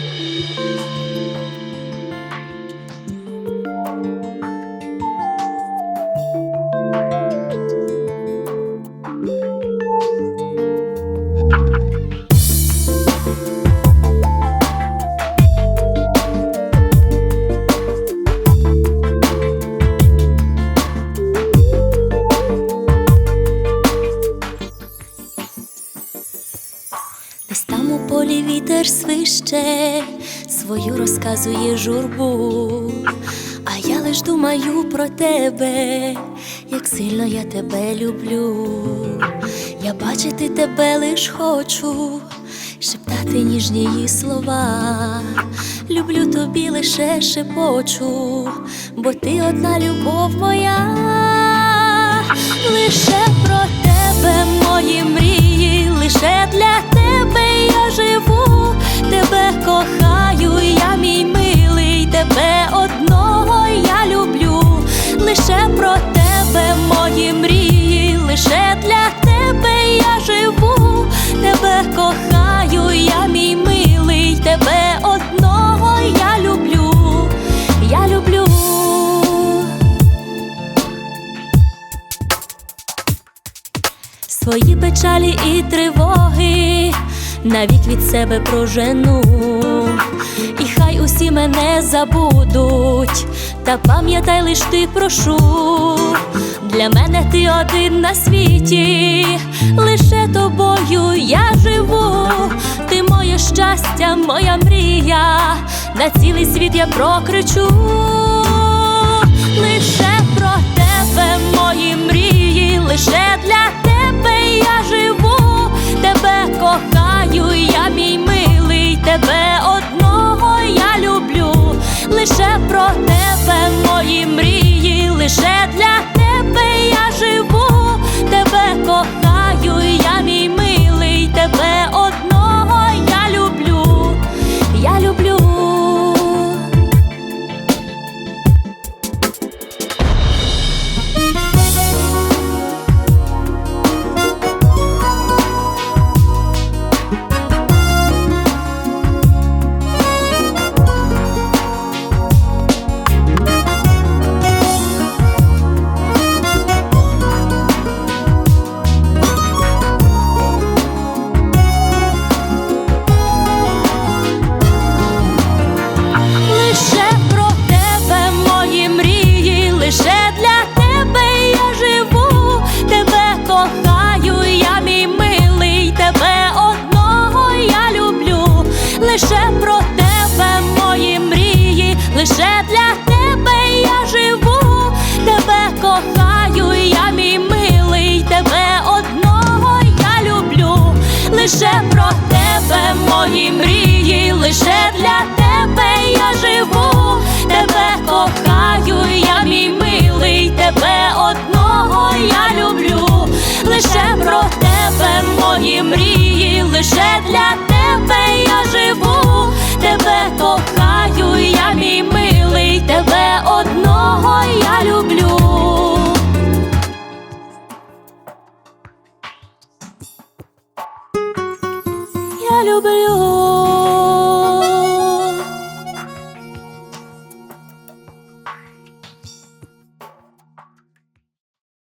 Música Десь там у полі вітер свище, свою розказує журбу, а я лиш думаю про тебе, як сильно я тебе люблю. Я бачити тебе лиш хочу, шептати ніжні її слова. Люблю тобі лише шепочу, бо ти одна любов моя лише про тебе, мої мрії, лише для Свої печалі і тривоги навік від себе прожену, і хай усі мене забудуть, та пам'ятай лиш ти прошу. Для мене ти один на світі, лише тобою я живу, ти моє щастя, моя мрія, на цілий світ я прокричу лише мої мрії, лише для тебе. Я живу, тебе кохаю, я мій милий, тебе одного я люблю, лише про тебе, мої мрії, лише для тебе. Я живу, тебе кохаю, я мій милий, тебе одного я люблю. Люблю.